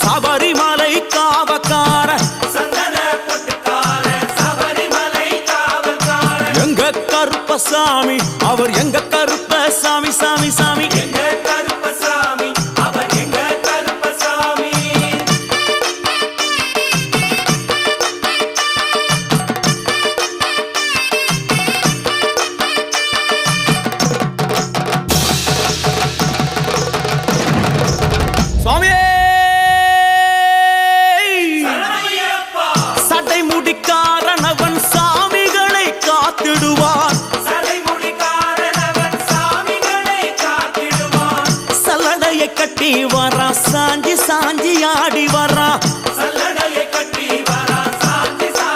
சபரிமலை காவக்கார. எங்க கருப்பசாமி அவர் எங்க கருப்ப சாமி சாமி சாமி. சாஞ்சி சாஞ்சி ஆடிவா